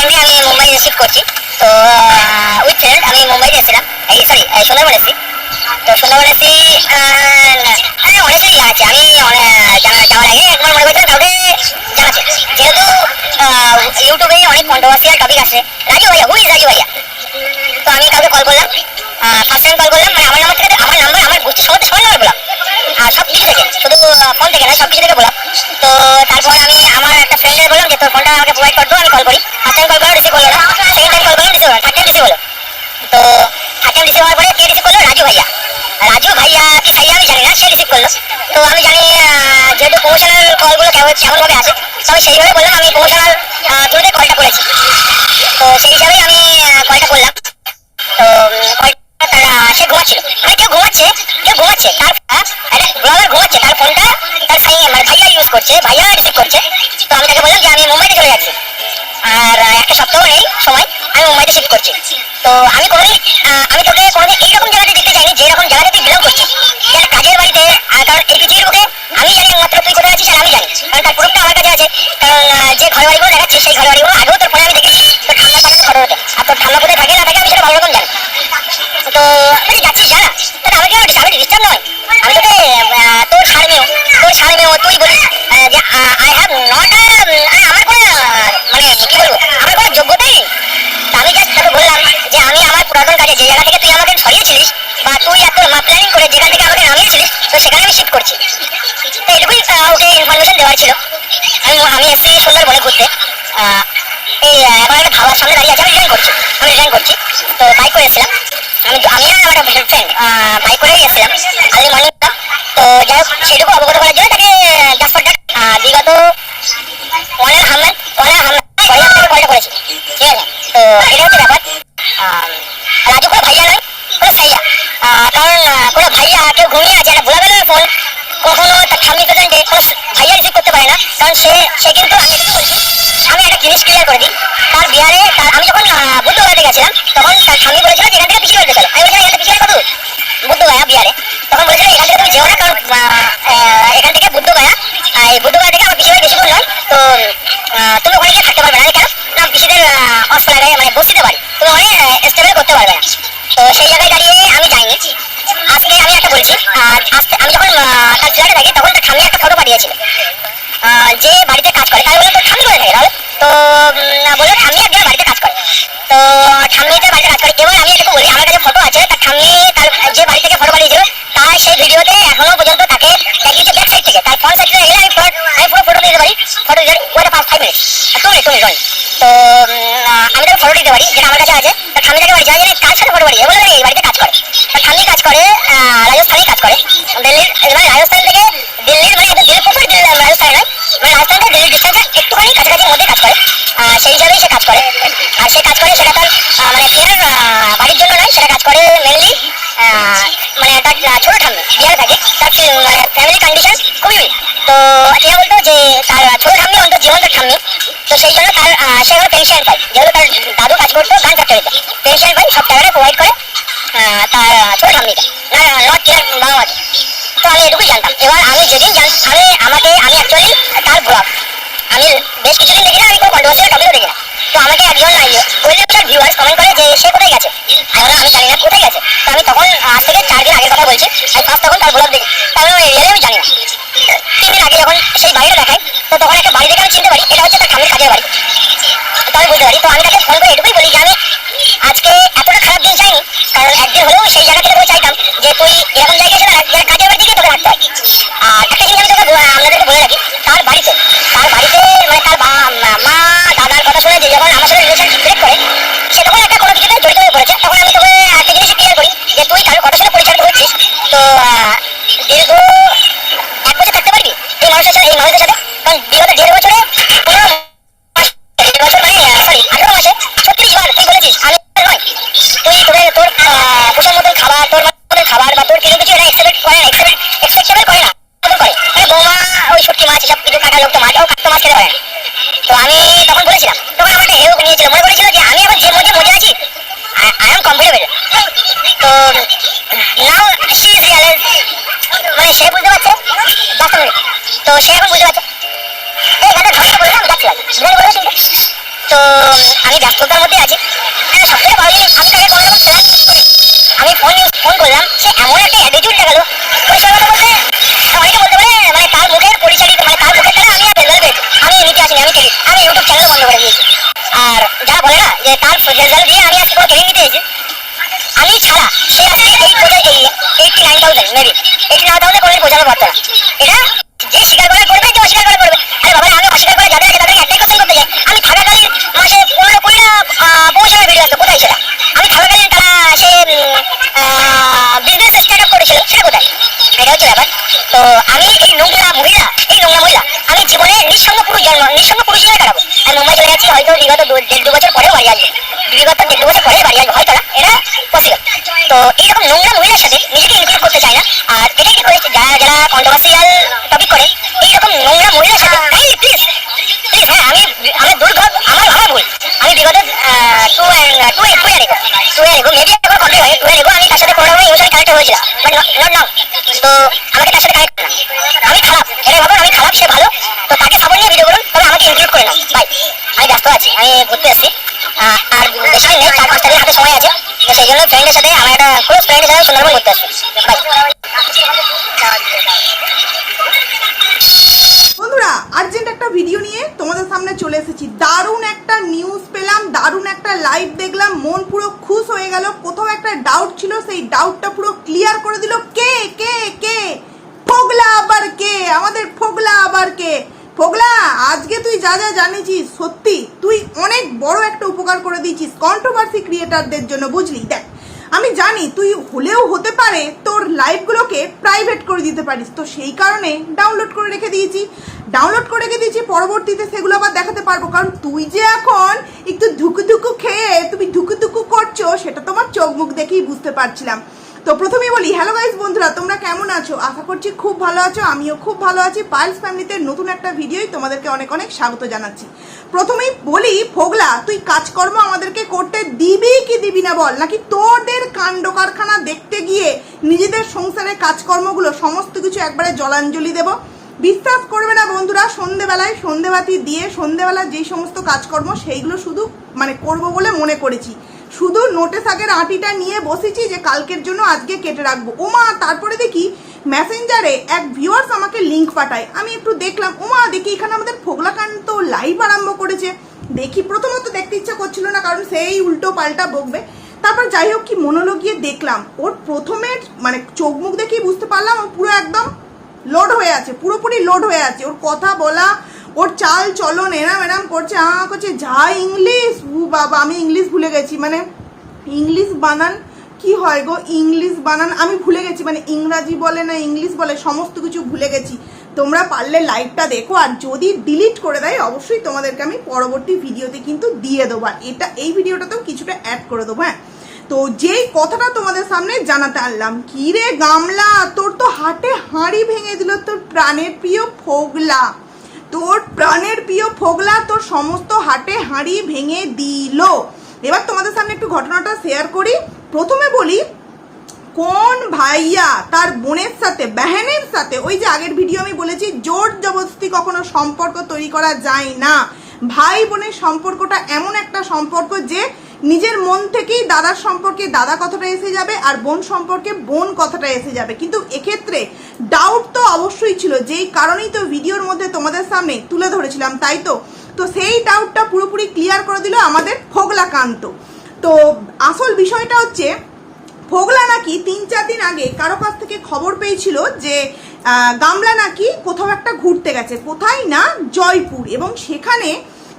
উইকেন্ডে আমি মুম্বাই রিসিভ করছি। তো উইথ ফ্রেন্ড আমি মুম্বাইতে এসেছিলাম এই সরি সুন্দরবন এসেছি তো সুন্দরবন এসেছি আরে অনেকেই আছে আমি জানা- যাওয়ার আগে একবার মনে করছিলাম কাউকে জানাচ্ছি যেহেতু ইউটিউবে অনেক কন্ট্রোভার্সিয়াল টপিক আসে রাজু ভাইয়া হুই রাজু ভাইয়া? তো আমি কাউকে কল করলাম। ফার্স্ট টাইম কল করলাম। মানে আমার নাম্বার থেকে, আমার নাম্বার আমার গোষ্ঠীর সমস্ত সবার নাম্বার বললাম সব কিছু থেকে শুধু ফোন থেকে না সব কিছু থেকে বললাম তো তারপর আমি আমার একটা ফ্রেন্ডের বললাম যে, তোর ফোনটা আমাকে প্রোভাইড করব আমি কল করি। ফার্স্ট টাইম কল করলাম রিসিভ করল না। সেকেন্ড টাইম কল করলাম রিসিভ থার্ড টাইম রিসিভ হলো। তো থার্ড টাইম রিসিভ হওয়ার পরে কে রিসিভ করল? রাজু ভাইয়া। রাজু ভাইয়া, কি ভাইয়া আমি জানি না, সে রিসিভ করল। তো আমি জানি যেহেতু প্রমোশনাল কলগুলো কেমন কেমনভাবে আসে তো আমি সেইভাবে বললাম, আমি প্রমোশনাল থ্রুতে কলটা করেছি। তো সেই হিসাবেই আমি কলটা করলাম। তো কলটা সে ঘুমাচ্ছিল। মানে কেউ ঘুমাচ্ছে কেউ ঘুমাচ্ছে, তার মুম্বাইতে করছি। তো আমি কোনোদিন আমি তোকে কোনোদিন এইরকম জায়গাতে দেখতে চাইনি যেরকম জায়গাতে তুই বিলং করছিস যেন কাজের বাড়িতে কারণ এই পৃথিবীর বুকে আমি জানি একমাত্র তুই কোথায় আছিস আর আমি জানি। কারণ তার প্রুফটা আমার কাছে আছে। কারণ যে ঘর বাড়িগুলো দেখাচ্ছি, সেই ঘর বাড়িগুলো আগেও তোর ফোনে আমি দেখেছি। তোর ঠান্ডা পাঠানো ফটোতে আর তোর ঠান্ডা কোথায় থাকে না থাকে, আমি সেটা ভালো রকম জানি। তো আমি যাচ্ছিস, জানা? তাহলে আমাকে আমি ডিস্টার্ব নয়? আমি তোকে তোর সারমেও তোর সারমেও তুই বলিস যে আই হ্যাভ কাজে যে জায়গা থেকে তুই আমাকে সরিয়েছিলিস বা তুই এত মা প্ল্যানিং করে যেখান থেকে আমাকে নামিয়েছিলিস, তো সেখানে আমি শিফট করছি। তো এটুকুই ওকে ইনফরমেশন দেওয়ার ছিল। আমি আমি এসেছি সুন্দরবনে ঘুরতে। এই এখন একটা ধাবার সামনে দাঁড়িয়ে আছে, আমি রিটার্ন করছি, আমি রিটার্ন করছি। তো বাইক করে এসেছিলাম। আমি আমি আর আমার একটা ফ্রেন্ড বাইক করেই এসেছিলাম, আজকে মর্নিং তো যাই হোক সেটুকু অবগত করার জন্য তাকে জাস্ট বিগত কেউ ঘুমিয়ে আছে একটা ভোলা বেলার ফোন কখনো তার ঠাম্মি প্রেজেন্টে কোনো ভাইয়া রিসিভ করতে পারে না। কারণ সে সে কিন্তু আমি এটুকু বলছি? আমি একটা জিনিস ক্লিয়ার করে দিই। তার বিহারে তার আমি যখন আহ, বুদ্ধগয়াতে গেছিলাম তখন তার স্বামী বলেছিল যে এখান থেকে পিছিয়ে বাড়িতে চলো। আমি বলছিলাম এখান থেকে পিছিয়ে কত দূর? বুদ্ধগয়া বিহারে তখন বলেছিল এখান থেকে তুমি যেও না কারণ এখান থেকে বুদ্ধগয়া আহ, এই বুদ্ধগয়া থেকে আমার পিছিয়ে বেশি নয়। তো তুমি ওখানে গিয়ে থাকতে পারবে না। কেন? না পিছিয়ে অস্ত লাগাই মানে বসতে পারি। তুমি অনেক স্টেবল করতে পারবে না। তো সেই জায়গায় দাঁড়িয়ে আমি যাইনি। আজকে আমি একটা বলছি আমি যখন তার ফ্ল্যাটে থাকি, তখন তার ঠাম্মি একটা ফটো পাঠিয়েছিল। যে বাড়িতে কাজ করে তাই বলে তো ঠাম্মি করে থাকে তো বলল ঠাম্মি একজন বাড়িতে কাজ করে। তো ঠাম্মিতে বাড়িতে কাজ করে এবার আমি একটু বলি, আমার কাছে ফটো আছে, তার ঠাম্মি তার, যে বাড়ি থেকে ফটো পাঠিয়েছিল তার সেই ভিডিওতে এখনও পর্যন্ত তাকে দেখিয়েছে ব্যাক সাইড থেকে। তার ফ্রন্ট সাইড থেকে আমি front- আমি পুরো ফটো দিতে পারি। ফটো দিতে ওটা পাঁচ five minute two minute two তো আমি তাকে ফটো দিতে পারি, যেটা আমার কাছে আছে। তার ঠাম্মি তাকে বাড়ি যায় যে কার সাথে ফটো পাঠিয়েছে বলে, এই বাড়িতে কাজ করে। তার কাজ করে রাজস্থানে কাজ করে। দিল্লির মানে রাজস্থান থেকে দিল্লির মানে একদম দিল্লি প্রপার দিল্লি রাজস্থানে নয় মানে রাজস্থান থেকে দিল্লির ডিস্টেন্সের একটুখানি কাছাকাছির মধ্যে কাজ করে। সেই হিসাবেই সে কাজ করে। আর সে কাজ করে সেটা তার মানে টিয়ার বাড়ির জন্য নয়, সেটা কাজ করে মেনলি মানে তার ছোট ঠাম্মি বিহারে থাকে তার ফ্যামিলি কন্ডিশন খুবই তো টিয়া বলতো যে তার ছোট ঠাম্মি অন্তত জীবন্ত ঠাম্মি। তো সেই জন্য তার সে পেনশন পায়। যেহেতু তার দাদু কাজ করতো, গান ফ্যাক্টরিতে পেনশন পায়, সব টাকাটা প্রোভাইড করে। আহ, তার আহ, ছোট ঠাম্মিকে না নট টিয়ার বাবা মাকে তো আমি এটুকুই জানতাম এবার আমি যেদিন জান আমি আমাকে আমি অ্যাকচুয়ালি তার ব্লগ আমি বেশ কিছুদিন দেখি না আমি কোনো কন্ট্রোভার্সিয়াল টপিকও দেখি না তো আমাকে একজন ওয়েলকাম ভিউয়ার্স কমেন্ট করে যে সে কোথায় গেছে আমি বললাম, আমি জানি না কোথায় গেছে তো আমি তখন আজ থেকে চার দিন আগের কথা বলছি আমি ফার্স্ট তখন তার ব্লগ দেখি তাহলে রিয়েলি আমি জানি না তিন দিন আগে যখন সেই বাড়িটা দেখাই তো তখন একটা বাড়ি দেখে আমি চিনতে পারি এটা হচ্ছে তার ঠামির কাজের বাড়ি তো আমি বুঝতে পারি তো আমি তাকে ফোন করে এটুকুই বলি যে আমি আজকে এতটা খারাপ দিন চাইনি কারণ একদিন হলেও সেই জায়গা থেকে চাইতাম যে তুই এরকম জায়গায় এসে যে কাজের বাড়ি থেকে তোকে রাখতে হয় আর একটা জিনিস আমি তোকে আপনাদেরকে বলে রাখি তার বাড়িতে কমফোর্টেবল তো, নাও শি ইজ রিয়ালাইজ মানে সে বুঝতে পারছে? জাস্ট তো, সে এখন বুঝতে পারছে। এই গানটা করে আমি। যাচ্ছি বিরিয়ানি বলে কিন্তু তো, আমি ব্যস্ততার মধ্যে আছি। হ্যাঁ সবথেকে বড় জিনিস, আমি তাকে কোনো রকম প্ল্যান করে আমি ফোন ফোন করলাম, সে এমন একটা অ্যাটিটিউড দেখাল। পরিষ্কার কথা বলতে অনেকে বলতে পারে মানে তার মুখের পরিচালিত মানে তার মুখের দ্বারা আমি রেজাল্ট পেয়েছি। আমি নিতে আসিনি আমি আমি ইউটিউব চ্যানেল বন্ধ করে দিয়েছি। আর যারা বলে না, যে তার রেজাল্ট দিয়ে আমি আজকে কোনো ট্রেনিং নিতে এসেছি। আমি ছাড়া, সে আজকে এই বোঝাই eighty nine thousand maybe eighty nine thousand কোনোদিন বোঝানো পারতো না এটা যে স্বীকার করে করবে, যে অস্বীকার করে তো আমাকে তার সাথে কানেক্ট করলাম আমি খারাপ। এটাই ভাবুন আমি খারাপ, সে ভালো। তো তাকে সাপোর্ট নিয়ে ভিডিও করুন। তবে আমাকে ইনক্লুড করে নাও। বাই আমি ব্যস্ত আছি। আমি ঘুরতে আসছি আর দিন নেই। চার পাঁচটা দিন হাতে সময় আছে। তো সেই জন্য ফ্রেন্ডের সাথে আমার একটা ক্লোজ ফ্রেন্ডের সাথে সুন্দরবন ঘুরতে আসছি বন্ধুরা আর্জেন্ট একটা ভিডিও নিয়ে তোমাদের সামনে চলে এসেছি। দারুণ একটা নিউজ পেলাম, দারুণ একটা লাইভ দেখলাম, মন পুরো খুশ হয়ে গেল। কোথাও একটা ডাউট ছিল, সেই ডাউটটা পুরো ক্লিয়ার করে দিল। কে কে কে? ফোগলা আবার কে? আমাদের ফোগলা আবার কে? ফোগলা, আজকে তুই যা যা জানিছিস সত্যি, তুই অনেক বড় একটা উপকার করে দিয়েছিস কন্ট্রোভার্সি ক্রিয়েটারদের জন্য, বুঝলি? দেখ আমি জানি তুই হলেও হতে পারে তোর লাইভগুলোকে প্রাইভেট করে দিতে পারিস। তো সেই কারণে ডাউনলোড করে রেখে দিয়েছি। ডাউনলোড করে রেখে দিয়েছি, পরবর্তীতে সেগুলো আবার দেখাতে পারব। কারণ তুই যে এখন একটু ধুকু ধুকু খেয়ে তুমি ধুকু ধুকু করছ, সেটা তোমার চোখ মুখ দেখেই বুঝতে পারছিলাম। তো প্রথমেই বলি হ্যালো গাইজ বন্ধুরা, তোমরা কেমন আছো? আশা করছি খুব ভালো আছো, আমিও খুব ভালো আছি। পাইলস ফ্যামিলিতে নতুন একটা ভিডিওই তোমাদেরকে অনেক অনেক স্বাগত জানাচ্ছি। প্রথমেই বলি, ফোগলা, তুই কাজকর্ম আমাদেরকে করতে দিবি কি দিবি না বল? নাকি তোদের কাণ্ড কারখানা দেখতে গিয়ে নিজেদের সংসারের কাজকর্মগুলো সমস্ত কিছু একবারে জলাঞ্জলি দেব? বিশ্বাস করবে না বন্ধুরা, সন্ধেবেলায় সন্ধেবাতি দিয়ে সন্ধেবেলা যেই সমস্ত কাজকর্ম সেইগুলো শুধু মানে করব বলে মনে করেছি। শুধু নোটে শাকের আটিটা নিয়ে বসেছি যে কালকের জন্য আজকে কেটে রাখব। ওমা, তারপরে দেখি মেসেঞ্জারে এক ভিউয়ার্স আমাকে লিঙ্ক পাঠায়। আমি একটু দেখলাম, ওমা, দেখি এখানে আমাদের ফোগলাকান্ত লাইভ আরম্ভ করেছে। দেখি, প্রথমত দেখতে ইচ্ছা করছিল না, কারণ সেই উল্টো পাল্টা বকবে। তারপর যাই হোক, কি মনোলগিয়ে দেখলাম, ওর প্রথমে মানে চোখ মুখ দেখেই বুঝতে পারলাম ও পুরো একদম লোড হয়ে আছে, পুরোপুরি লোড হয়ে আছে। ওর কথা বলা ওর চাল চলন, এরাম এরাম করছে, আ, করছে, যা ইংলিশ, উ, বাবা, আমি ইংলিশ ভুলে গেছি মানে ইংলিশ বানান, কি হয় গো, ইংলিশ বানান, আমি ভুলে গেছি মানে ইংরাজি বলে না, ইংলিশ বলে, সমস্ত কিছু ভুলে গেছি। তোমরা পারলে লাইভটা দেখো, আর যদি ডিলিট করে দেয়, অবশ্যই তোমাদেরকে আমি পরবর্তী ভিডিওতে কিন্তু দিয়ে দেবো, আর এটা, এই ভিডিওটাতেও কিছুটা অ্যাড করে দেবো হ্যাঁ। তো যেই কথাটা তোমাদের সামনে জানাতে আনলাম কি রে গামলা, তোর তো হাটে হাঁড়ি ভেঙে দিল তোর প্রাণের প্রিয় ফোগলা। তোর প্রাণের প্রিয় ফোগলা তোর সমস্ত হাটে হাঁড়ি ভেঙে দিল। এবার তোমাদের সামনে একটু ঘটনাটা শেয়ার করি। প্রথমে বলি, কোন ভাইয়া তার বোনের সাথে, বেহেনের সাথে, ওই যে আগের ভিডিও আমি বলেছি, জোর জবরদস্তি কখনো সম্পর্ক তৈরি করা যায় না। ভাই বোনের সম্পর্কটা এমন একটা সম্পর্ক যে নিজের মন থেকেই দাদার সম্পর্কে দাদা কথাটা এসে যাবে আর বোন সম্পর্কে বোন কথাটা এসে যাবে। কিন্তু এক্ষেত্রে ডাউট তো অবশ্যই ছিল, যেই কারণেই তো ভিডিওর মধ্যে তোমাদের সামনে তুলে ধরেছিলাম, তাই তো? তো সেই ডাউটটা পুরোপুরি ক্লিয়ার করে দিল আমাদের ফোগলাকান্ত। তো আসল বিষয়টা হচ্ছে, ফোগলা নাকি তিন চার দিন আগে কারও কাছ থেকে খবর পেয়েছিল যে গামলা নাকি কোথাও একটা ঘুরতে গেছে, কোথায় না জয়পুর। এবং সেখানে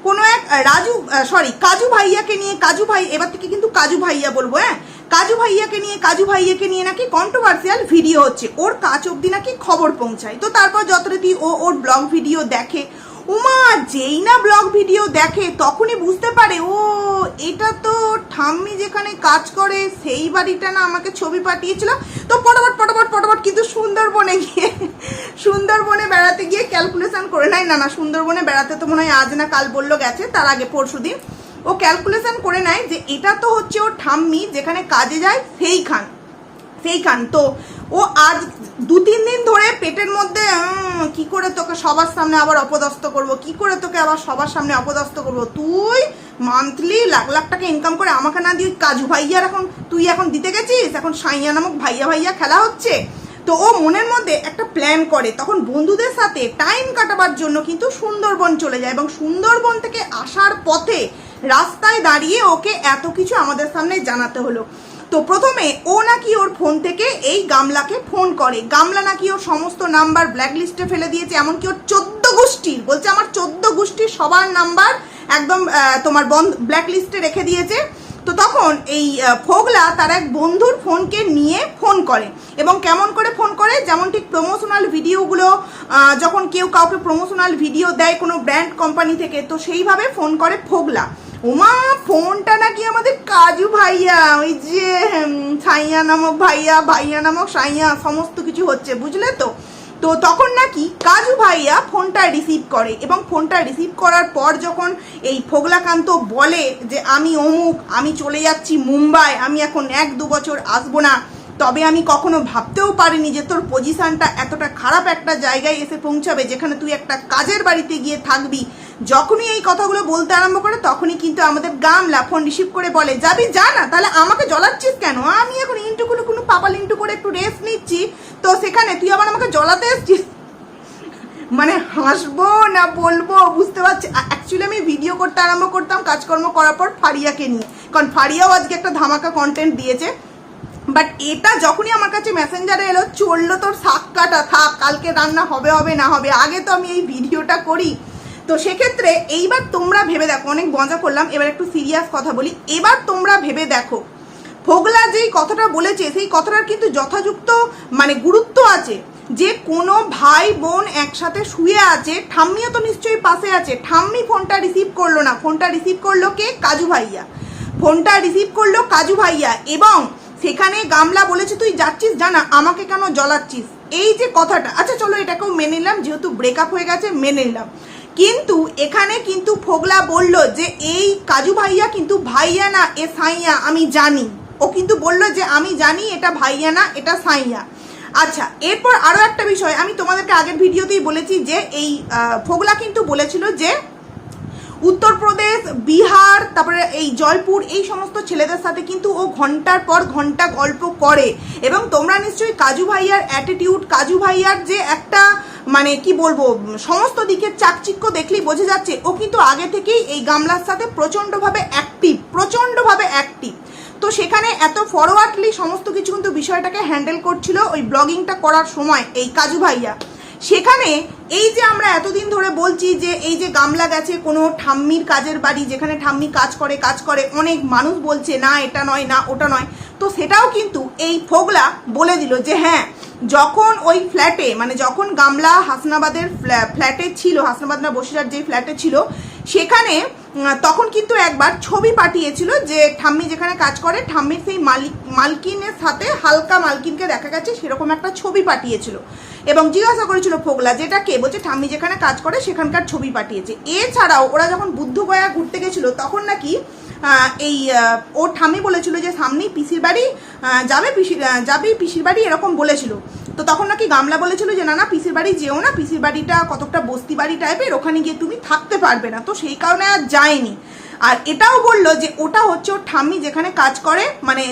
কোনো এক রাজু সরি কাজু ভাইয়াকে নিয়ে, কাজু ভাই, এবার থেকে কিন্তু কাজু ভাইয়া বলব হ্যাঁ? কাজু ভাইয়াকে নিয়ে, কাজু ভাইয়াকে নিয়ে নাকি কন্ট্রোভার্সিয়াল ভিডিও হচ্ছে। ওর কাজ অবধি নাকি খবর পৌঁছায়। তো তারপর যথারীতি ও ওর ব্লগ ভিডিও দেখে উমা, যেই না ব্লগ ভিডিও দেখে তখনই বুঝতে পারে, ও, এটা তো ঠাম্মি যেখানে কাজ করে, সেই বাড়িটা না আমাকে ছবি পাঠিয়েছিল। তো পটাপট পটাপট পটাপট কিন্তু সুন্দরবনে গিয়ে, সুন্দরবনে বেড়াতে গিয়ে ক্যালকুলেশন করে নেয়। না না, সুন্দরবনে বেড়াতে তো মনে হয় আজ না কাল বলল গেছে, তার আগে পরশু দিন। ও ক্যালকুলেশন করে নেয় যে এটা তো হচ্ছে ওর ঠাম্মি যেখানে কাজে যায়, সেইখান সেইখান। তো ও আজ দু, তিন দিন ধরে পেটের মধ্যে কি করে তোকে সবার সামনে আবার অপদস্থ করব? কি করে তোকে আবার সবার সামনে অপদস্থ করব? তুই মান্থলি লাখ লাখ টাকা ইনকাম করে আমাকে না দিয়ে কাজু ভাইয়ার এখন, তুই এখন দিতে গেছিস? এখন সাইয়া নামক ভাইয়া ভাইয়া খেলা হচ্ছে। তো ও মনের মধ্যে একটা প্ল্যান করে, তখন বন্ধুদের সাথে টাইম কাটাবার জন্য কিন্তু সুন্দরবন চলে যায় এবং সুন্দরবন থেকে আসার পথে রাস্তায় দাঁড়িয়ে ওকে এত কিছু আমাদের সামনে জানাতে হলো। তো প্রথমে ও নাকি ওর ফোন থেকে এই গামলাকে ফোন করে। গামলা নাকি ওর সমস্ত নাম্বার ব্ল্যাক লিস্টে ফেলে দিয়েছে, এমনকি ওর চোদ্দ গোষ্ঠীর, বলছে আমার চোদ্দ গোষ্ঠীর সবার নাম্বার একদম তোমার বন্ধ ব্ল্যাক লিস্টে রেখে দিয়েছে। তো তখন এই ফোগলা তার এক বন্ধুর ফোনকে নিয়ে ফোন করে এবং কেমন করে ফোন করে? যেমন ঠিক প্রমোশনাল ভিডিওগুলো যখন কেউ কাউকে প্রমোশনাল ভিডিও দেয় কোনো ব্র্যান্ড কোম্পানি থেকে, তো সেইভাবে ফোন করে ফোগলা। ওমা, ফোনটা নাকি আমাদের কাজু ভাইয়া, ওই যে সাইয়া নামক ভাইয়া ভাইয়া নামক সাইয়া, সমস্ত কিছু হচ্ছে, বুঝলে তো? তো তখন নাকি কাজু ভাইয়া ফোনটা রিসিভ করে এবং ফোনটা রিসিভ করার পর যখন এই ফোগলাকান্ত বলে যে, আমি অমুক, আমি চলে যাচ্ছি মুম্বাই, আমি এখন এক দু বছর আসব না। তবে আমি কখনো ভাবতেও পারিনি যে তোর পজিশনটা এতটা খারাপ একটা জায়গায় এসে পৌঁছাবে, যেখানে তুই একটা কাজের বাড়িতে গিয়ে থাকবি। যখনই এই কথাগুলো বলতে আরম্ভ করে, তখনই কিন্তু আমাদের গামলা ফোন রিসিভ করে বলে, যাবি, যা না, তাহলে আমাকে জ্বলাচ্ছিস কেন? আমি এখন ইন্টুকুলো কোনো পাপাল ইন্টু করে একটু রেস্ট নিচ্ছি। তো সেখানে তুই আবার আমাকে জ্বলাতে এসছিস? মানে হাসবো না বলব, বুঝতে পারছি। অ্যাকচুয়ালি আমি ভিডিও করতে আরম্ভ করতাম, কাজকর্ম করার পর ফারিয়াকে নিয়ে। কারণ ফারিয়াও আজকে একটা ধামাকা কন্টেন্ট দিয়েছে। বাট এটা যখনই আমার কাছে মেসেঞ্জারে এলো, চলল তোর শাক কাটা থাক, কালকে রান্না হবে হবে, না হবে, আগে তো আমি এই ভিডিওটা করি। তো সেক্ষেত্রে এইবার তোমরা ভেবে দেখো, অনেক মজা করলাম, এবার একটু সিরিয়াস কথা বলি। এবার তোমরা ভেবে দেখো, ফোগলা যেই কথাটা বলেছে, সেই কথাটার কিন্তু যথাযুক্ত মানে গুরুত্ব আছে। যে কোনো ভাই বোন একসাথে শুয়ে আছে, ঠাম্মিও তো নিশ্চয়ই পাশে আছে। ঠাম্মি ফোনটা রিসিভ করল না। ফোনটা রিসিভ করল কে? কাজু ভাইয়া। ফোনটা রিসিভ করল কাজু ভাইয়া। এবং সেখানে গামলা বলেছে, তুই যাচ্ছিস? জানা, আমাকে কেন জ্বলাচ্ছিস? এই যে কথাটা আচ্ছা চলো এটাকেও মেনে নিলাম, যেহেতু ব্রেকআপ হয়ে গেছে, মেনে নিলাম। কিন্তু এখানে কিন্তু ফোগলা বলল যে, এই কাজু ভাইয়া কিন্তু ভাইয়া না, এ সাইয়া, আমি জানি। ও কিন্তু বলল যে, আমি জানি, এটা ভাইয়া না, এটা সাইয়া। আচ্ছা এরপর আরও একটা বিষয়, আমি তোমাদেরকে আগের ভিডিওতেই বলেছি যে, এই ফোগলা কিন্তু বলেছিল যে উত্তরপ্রদেশ বিহার, তারপরে এই জয়পুর, এই সমস্ত ছেলেদের সাথে কিন্তু ও ঘণ্টার পর ঘণ্টা গল্প করে। এবং তোমরা নিশ্চয়ই কাজু ভাইয়ার অ্যাটিটিউড কাজু ভাইয়ার যে একটা মানে কি বলব, সমস্ত দিকের চাকচিক্য দেখলেই বোঝা যাচ্ছে, ও কিন্তু আগে থেকেই এই গামলার সাথে প্রচণ্ডভাবে অ্যাক্টিভ প্রচণ্ডভাবে অ্যাক্টিভ তো সেখানে এত ফরওয়ার্ডলি সমস্ত কিছু কিন্তু বিষয়টাকে হ্যান্ডেল করছিল ওই ব্লগিংটা করার সময়, এই কাজু ভাইয়া। সেখানে এই যে আমরা এতদিন ধরে বলছি যে এই যে গামলা গেছে কোনো ঠাম্মির কাজের বাড়ি, যেখানে ঠাম্মি কাজ করে কাজ করে, অনেক মানুষ বলছে, না, এটা নয়, না, ওটা নয়। তো সেটাও কিন্তু এই ফোগলা বলে দিল যে হ্যাঁ যখন ওই ফ্ল্যাটে মানে যখন গামলা হাসনাবাদের ফ্ল্যা- ফ্ল্যাটে ছিল হাসনাবাদ না বসিরহাট যে ফ্ল্যাটে ছিল, সেখানে তখন কিন্তু একবার ছবি পাঠিয়েছিল যে, ঠাম্মি যেখানে কাজ করে, ঠাম্মির সেই মালিক, মালকিনের সাথে হালকা মালকিনকে দেখা গেছে, সেরকম একটা ছবি পাঠিয়েছিল। এবং জিজ্ঞাসা করেছিল ফোগলা, যেটা কে? বলছে, ঠাম্মি যেখানে কাজ করে, সেখানকার ছবি পাঠিয়েছে। এছাড়াও ওরা যখন বুদ্ধগয়া ঘুরতে গেছিল, তখন নাকি এই ওর ঠাম্মি বলেছিল যে সামনেই পিসির বাড়ি যাবে পিসির যাবে পিসির বাড়ি? এরকম বলেছিল। তো তখন নাকি গামলা বলেছিল যে, না না, পিসির বাড়ি যেও না, পিসির বাড়িটা কতকটা বস্তি বাড়ি টাইপের ওখানে গিয়ে তুমি থাকতে পারবে না। তো সেই কারণে আর যায়নি। আর এটাও বলল যে ওটা হচ্ছে ওর ঠাম্মি যেখানে কাজ করে মানে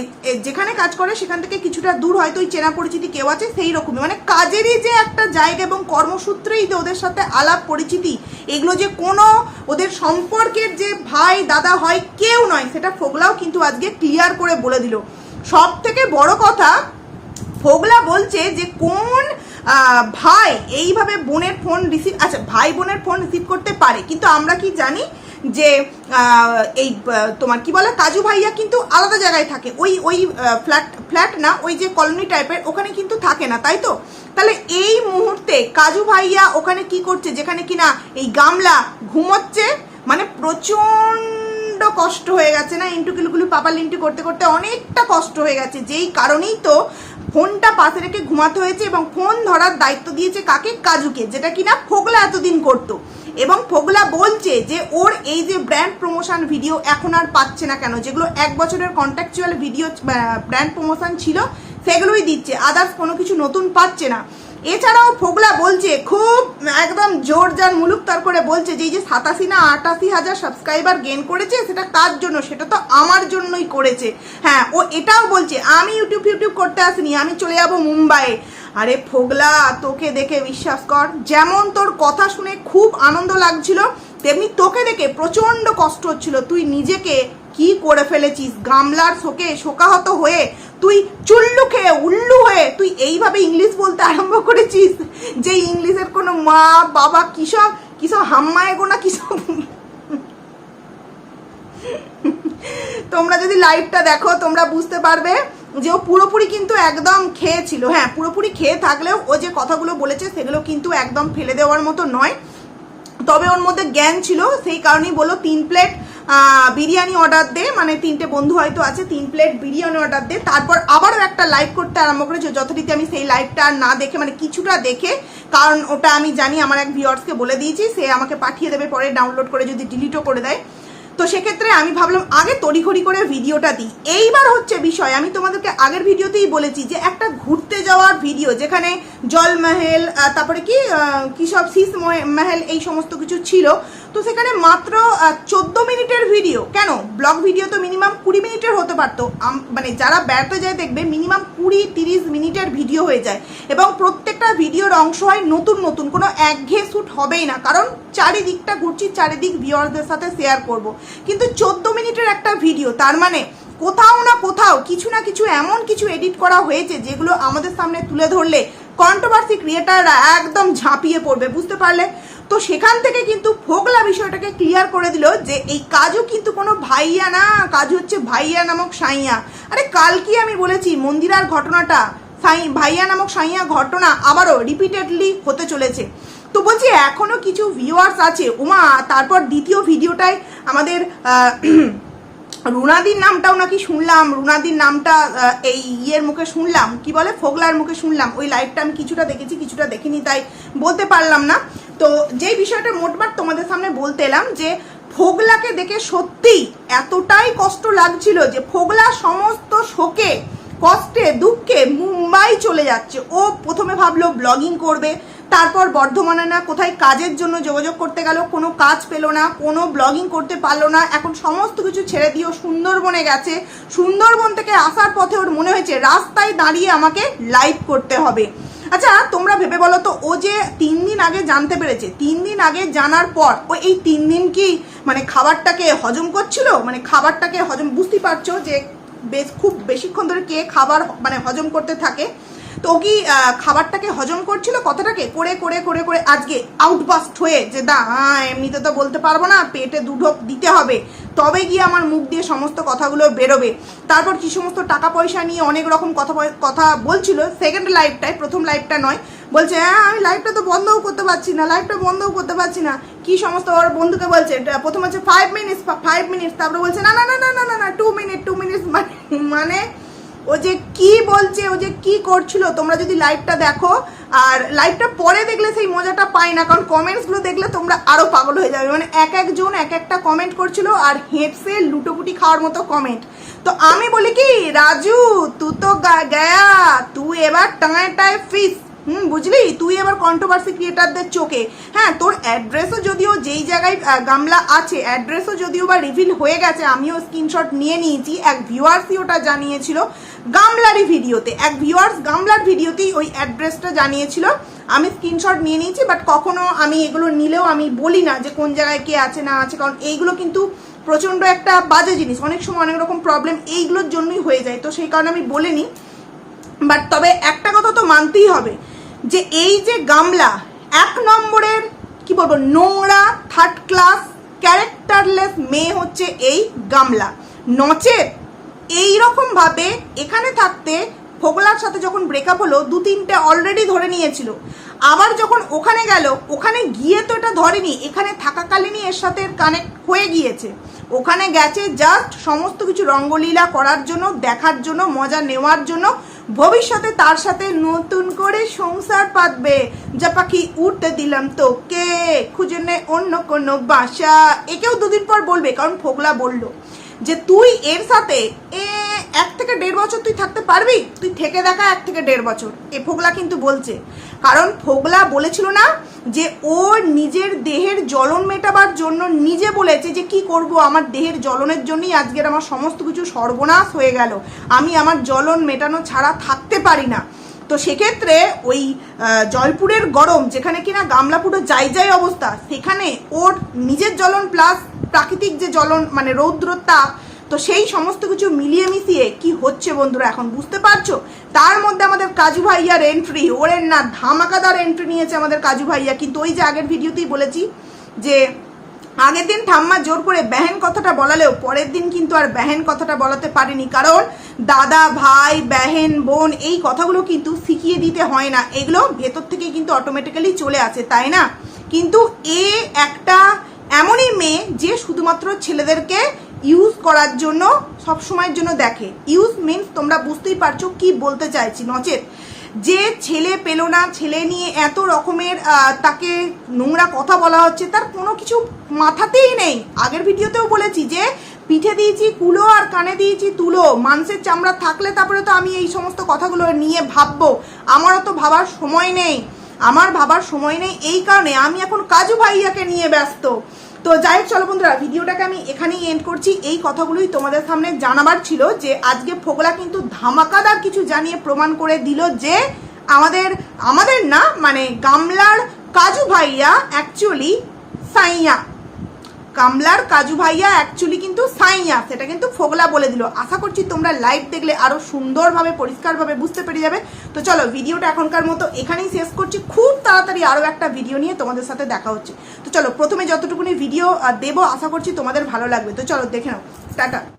যেখানে কাজ করে সেখান থেকে কিছুটা দূর হয়তো ওই চেনা পরিচিতি কেউ আছে, সেই রকমই। মানে কাজেরই যে একটা জায়গা এবং কর্মসূত্রেই যে ওদের সাথে আলাপ পরিচিতি, এগুলো যে কোনো ওদের সম্পর্কের যে ভাই, দাদা হয় কেউ নয়, সেটা ফোগলাও কিন্তু আজকে ক্লিয়ার করে বলে দিল। সব থেকে বড় কথা, ফোগলা বলছে যে কোন ভাই এইভাবে বোনের ফোন রিসিভ আচ্ছা ভাই বোনের ফোন রিসিভ করতে পারে, কিন্তু আমরা কি জানি যে এই তোমার কি বলে কাজু ভাইয়া কিন্তু আলাদা জায়গায় থাকে। ওই ওই ফ্ল্যাট ফ্ল্যাট না, ওই যে কলোনি টাইপের ওখানে কিন্তু থাকে না, তাই তো? তাহলে এই মুহূর্তে কাজু ভাইয়া ওখানে কি করছে, যেখানে কিনা এই গামলা ঘুমোচ্ছে মানে প্রচণ্ড কষ্ট হয়ে গেছে না, ইন্টু কিলুকুলু পাপাল ইন্টু করতে করতে অনেকটা কষ্ট হয়ে গেছে। যেই কারণেই তো ফোনটা পাশে রেখে ঘুমাতে হয়েছে এবং ফোন ধরার দায়িত্ব দিয়েছে কাকে? কাজুকে, যেটা কিনা ফোগলা এতদিন করতো। এবং ফোগলা বলছে যে ওর এই যে ব্র্যান্ড প্রমোশন ভিডিও এখন আর পাচ্ছে না কেন? যেগুলো এক বছরের কন্ট্যাকচুয়াল ভিডিও ব্র্যান্ড প্রমোশন ছিল, সেগুলোই দিচ্ছে। আদার্স কোনো কিছু নতুন পাচ্ছে না। এছাড়াও ফোগলা বলছে, খুব একদম জোর যার মুলুক তার করে বলছে যে, এই যে সাতাশি না আটাশি হাজার সাবস্ক্রাইবার গেন করেছে, সেটা কার জন্য? সেটা তো আমার জন্যই করেছে। হ্যাঁ ও এটাও বলছে, আমি ইউটিউব ইউটিউব করতে আসিনি, আমি চলে যাব মুম্বাইয়ে। আরে ফোগলা, তোকে দেখে বিশ্বাস কর, যেমন তোর কথা শুনে খুব আনন্দ লাগছিল, তেমনি তোকে দেখে প্রচণ্ড কষ্ট হচ্ছিল। তুই নিজেকে কি করে ফেলেছিস? গামলার শোকে শোকাহত হয়ে তুই চুল্লু খেয়ে উল্লু হয়ে তুই এইভাবে ইংলিশ বলতে আরম্ভ করেছিস? যে ইংলিশের কোনো মা, বাবা কিসব কিসব হাম্মায় গোনা কিসব তোমরা যদি লাইভটা দেখো, তোমরা বুঝতে পারবে যে ও পুরোপুরি কিন্তু একদম খেয়েছিল হ্যাঁ পুরোপুরি খেয়ে থাকলেও ও যে কথাগুলো বলেছে সেগুলো কিন্তু একদম ফেলে দেওয়ার মতো নয়। তবে ওর মধ্যে জ্ঞান ছিল, সেই কারণেই বলো তিন প্লেট বিরিয়ানি অর্ডার দে মানে তিনটে বন্ধু হয়তো আছে, তিন প্লেট বিরিয়ানি অর্ডার দে। তারপর আবারও একটা লাইক করতে আরম্ভ করেছে, যথারীতি আমি সেই লাইভটা না দেখে মানে কিছুটা দেখে, কারণ ওটা আমি জানি আমার এক ভিওয়ার্সকে বলে দিয়েছি, সে আমাকে পাঠিয়ে দেবে, পরে ডাউনলোড করে যদি ডিলিটও করে দেয়। তো সেক্ষেত্রে আমি ভাবলাম আগে তড়িঘড়ি করে ভিডিওটা দিই। এইবার হচ্ছে বিষয়, আমি তোমাদেরকে আগের ভিডিওতেই বলেছি যে একটা ঘুরতে যাওয়ার ভিডিও যেখানে জলমহল তারপরে কি কি সব শীষ মহে- মহল, এই সমস্ত কিছু ছিল, তো সেখানে মাত্র চোদ্দ মিনিটের ভিডিও। কেন? ব্লগ ভিডিও তো মিনিমাম কুড়ি মিনিটের হতে পারতো। মানে যারা বেড়াতে যায় দেখবে, মিনিমাম কুড়ি তিরিশ মিনিটের ভিডিও হয়ে যায়। এবং প্রত্যেকটা ভিডিওর অংশ হয় নতুন নতুন। কোনো একঘেয়ে শ্যুট হবেই না। কারণ চারিদিকটা ঘুরছি, চারিদিক ভিউয়ারদের সাথে শেয়ার করব। কিন্তু চোদ্দ মিনিটের একটা ভিডিও তার মানে কোথাও না কোথাও কিছু না কিছু এমন কিছু এডিট করা হয়েছে যেগুলো আমাদের সামনে তুলে ধরলে কন্ট্রোভার্সি ক্রিয়েটাররা একদম ঝাঁপিয়ে পড়বে, বুঝতে পারলে? তো সেখান থেকে কিন্তু ফোগলা বিষয়টাকে ক্লিয়ার করে দিল যে এই কাজও কিন্তু কোনো ভাইয়া না, কাজ হচ্ছে ভাইয়া নামক সাইয়া। আরে কালকে আমি বলেছি মন্দিরার ঘটনাটা? সাই ভাইয়া নামক সাইয়া ঘটনা আবারও রিপিটেডলি হতে চলেছে। তো বলছি এখনও কিছু ভিউয়ার্স আছে। উমা, তারপর দ্বিতীয় ভিডিওটায় আমাদের রুনাদির নামটাও নাকি শুনলাম। রুনাদির নামটা এই ইয়ের মুখে শুনলাম। কি বলে? ফোগলার মুখে শুনলাম। ওই লাইভটা আমি কিছুটা দেখেছি, কিছুটা দেখিনি, তাই বলতে পারলাম না। তো যেই বিষয়টা মোটমাট তোমাদের সামনে বলতে এলাম যে, ফোগলাকে দেখে সত্যিই এতটাই কষ্ট লাগছিল যে ফোগলা সমস্ত শোকে কষ্টে, দুঃখে মুম্বাই চলে যাচ্ছে। ও প্রথমে ভাবলো ব্লগিং করবে, তারপর বর্ধমানে না কোথায় কাজের জন্য যোগাযোগ করতে গেল, কোনো কাজ পেল না, কোনো ব্লগিং করতে পারল না, এখন সমস্ত কিছু ছেড়ে দিয়ে সুন্দরবনে গেছে। সুন্দরবন থেকে আসার পথে ওর মনে হয়েছে, রাস্তায় দাঁড়িয়ে আমাকে লাইভ করতে হবে। আচ্ছা তোমরা ভেবে বলো তো, ও যে তিন দিন আগে জানতে পেরেছে, তিন দিন আগে জানার পর ও এই তিন দিন কি মানে খাবারটাকে হজম করছিল? মানে খাবারটাকে হজম বুঝতে পারছ যে বেশ খুব বেশিক্ষণ ধরে কে খাবার মানে হজম করতে থাকে তো কি খাবারটাকে হজম করছিল কথাটাকে? করে করে করে করে আজকে আউটবাস্ট হয়ে যে, দা হ্যাঁ এমনিতে তো বলতে পারব না, পেটে দুঢোক দিতে হবে। তবে গিয়ে আমার মুখ দিয়ে সমস্ত কথাগুলো বেরোবে। তারপর কি সমস্ত টাকা পয়সা নিয়ে অনেক রকম কথা কথা বলছিল সেকেন্ড লাইফটায় প্রথম লাইফটা নয়। বলছে হ্যাঁ আমি লাইভটা তো বন্ধও করতে পারছি না লাইভটা বন্ধও করতে পারছি না। কি সমস্ত ওর বন্ধুকে বলছে প্রথম হচ্ছে ফাইভ মিনিটস ফাইভ মিনিটস তারপরে বলছে, না না না না না না টু মিনিট টু মিনিটস মানে মানে ও যে কি বলছে, ও যে কি করছিল, তোমরা যদি লাইভটা দেখো, আর লাইভটা পরে দেখলে সেই মজাটা পাই না, কারণ কমেন্টসগুলো দেখলে তোমরা আরও পাগল হয়ে যাবে। মানে এক একজন এক একটা কমেন্ট করছিল আর হেঁটসে লুটোপুটি খাওয়ার মতো কমেন্ট তো আমি বলি কি, রাজু, তু তো গা- গয়া তুই এবার টাঙায় টায় ফিস। হুম, বুঝলি? তুই এবার কন্ট্রোভার্সি ক্রিয়েটারদের চোখে। হ্যাঁ তোর অ্যাড্রেসও যদিও যেই জায়গায় গামলা আছে অ্যাড্রেসও যদিও বা রিভিল হয়ে গেছে, আমিও স্ক্রিনশট নিয়ে নিয়েছি, এক ভিউয়ার্সই ওটা জানিয়েছিল গামলারই ভিডিওতে। এক ভিউয়ার্স গামলার ভিডিওতেই ওই অ্যাড্রেসটা জানিয়েছিল। আমি স্ক্রিনশট নিয়ে নিয়েছি বাট কখনো আমি এগুলো নিলেও আমি বলি না যে কোন জায়গায় কে আছে, না আছে, কারণ এইগুলো কিন্তু প্রচণ্ড একটা বাজে জিনিস। অনেক সময় অনেক রকম প্রবলেম এইগুলোর জন্যই হয়ে যায়, তো সেই কারণে আমি বলিনি। বাট তবে একটা কথা তো মানতেই হবে যে এই যে গামলা, এক নম্বরের, কি বলব, নোংরা থার্ড ক্লাস ক্যারেক্টারলেস মেয়ে হচ্ছে এই গামলা। নচেত এইরকম ভাবে এখানে থাকতে ফোগলার সাথে যখন ব্রেকআপ হলো, দু তিনটে অলরেডি ধরে নিয়েছিল। আবার যখন ওখানে গেল, ওখানে গিয়ে তো এটা ধরেনি, এখানে থাকাকালীনই এর সাথে কানেক্ট হয়ে গিয়েছে। ওখানে গেছে জাস্ট সমস্ত কিছু রঙ্গলীলা করার জন্য, দেখার জন্য, মজা নেওয়ার জন্য ভবিষ্যতে তার সাথে নতুন করে সংসার পাতবে। যা পাখি উঠতে দিলাম তো কে খুঁজে নে অন্য কোনো বাসা। একেও দুদিন পর বলবে, কারণ ফোগলা বলল যে তুই এর সাথে এ এক থেকে দেড় বছর তুই থাকতে পারবি? তুই থেকে দেখা এক থেকে দেড় বছর। এ ফোগলা কিন্তু বলছে। কারণ ফোগলা বলেছিল না যে ও নিজের দেহের জ্বলন মেটাবার জন্য নিজে বলেছে যে কি করব আমার দেহের জ্বলনের জন্যই আজকের আমার সমস্ত কিছু সর্বনাশ হয়ে গেল। আমি আমার জ্বলন মেটানো ছাড়া থাকতে পারি না। তো সেক্ষেত্রে ওই আহ, জয়পুরের গরম যেখানে কিনা গামলা পুরো যাই যাই অবস্থা সেখানে ওর নিজের জ্বলন প্লাস প্রাকৃতিক যে জ্বলন মানে রৌদ্র তাপ তো সেই সমস্ত কিছু মিলিয়ে মিশিয়ে কি হচ্ছে বন্ধুরা এখন বুঝতে পারছ? তার মধ্যে আমাদের কাজু ভাইয়ার এন্ট্রি ওরের না, ধামাকাদার এন্ট্রি নিয়েছে আমাদের কাজু ভাইয়া। কিন্তু ওই যে আগের ভিডিওতেই বলেছি যে, আগের দিন ঠাম্মা জোর করে ব্যাহেন কথাটা বলালেও পরের দিন কিন্তু আর ব্যাহেন কথাটা বলাতে পারেনি। কারণ দাদা, ভাই ব্যাহেন বোন, এই কথাগুলো কিন্তু শিখিয়ে দিতে হয় না। এগুলো ভেতর থেকে কিন্তু অটোমেটিক্যালি চলে আসে, তাই না? কিন্তু এ একটা এমনই মেয়ে যে শুধুমাত্র ছেলেদেরকে ইউজ করার জন্য সব সময়ের জন্য দেখে। ইউজ মিনস তোমরা বুঝতেই পারছ কি বলতে চাইছি, নচেত। যে ছেলে পেল না, ছেলে নিয়ে এত রকমের তাকে নোংরা কথা বলা হচ্ছে, তার কোনো কিছু মাথাতেই নেই। আগের ভিডিওতেও বলেছি যে, পিঠে দিয়েছি কুলো আর কানে দিয়েছি তুলো। মানুষের চামড়া থাকলে তারপরে তো আমি এই সমস্ত কথাগুলো নিয়ে ভাববো। আমারও তো ভাবার সময় নেই। আমার ভাবার সময় নেই, এই কারণে আমি এখন কাজু ভাইয়াকে নিয়ে ব্যস্ত। তো যাই হোক, চলো বন্ধুরা, ভিডিওটাকে আমি এখানেই এন্ড করছি। এই কথাগুলোই তোমাদের সামনে জানাবার ছিল যে, আজকে ফোগলা কিন্তু ধামাকাদার কিছু জানিয়ে প্রমাণ করে দিল যে, আমাদের আমাদের না মানে গামলার কাজু ভাইয়া অ্যাকচুয়ালি সাইয়া। কামলার কাজু ভাইয়া অ্যাকচুয়ালি কিন্তু সাইয়া সেটা কিন্তু ফোগলা বলে দিল। আশা করছি তোমরা লাইভ দেখলে আরও সুন্দরভাবে, পরিষ্কারভাবে বুঝতে পেরে যাবে। তো চলো, ভিডিওটা এখনকার মতো এখানেই শেষ করছি। খুব তাড়াতাড়ি আরও একটা ভিডিও নিয়ে তোমাদের সাথে দেখা হচ্ছে। তো চলো, প্রথমে যতটুকুনি ভিডিও দেবো, আশা করছি তোমাদের ভালো লাগবে। তো চলো, দেখে নাও। টাটা।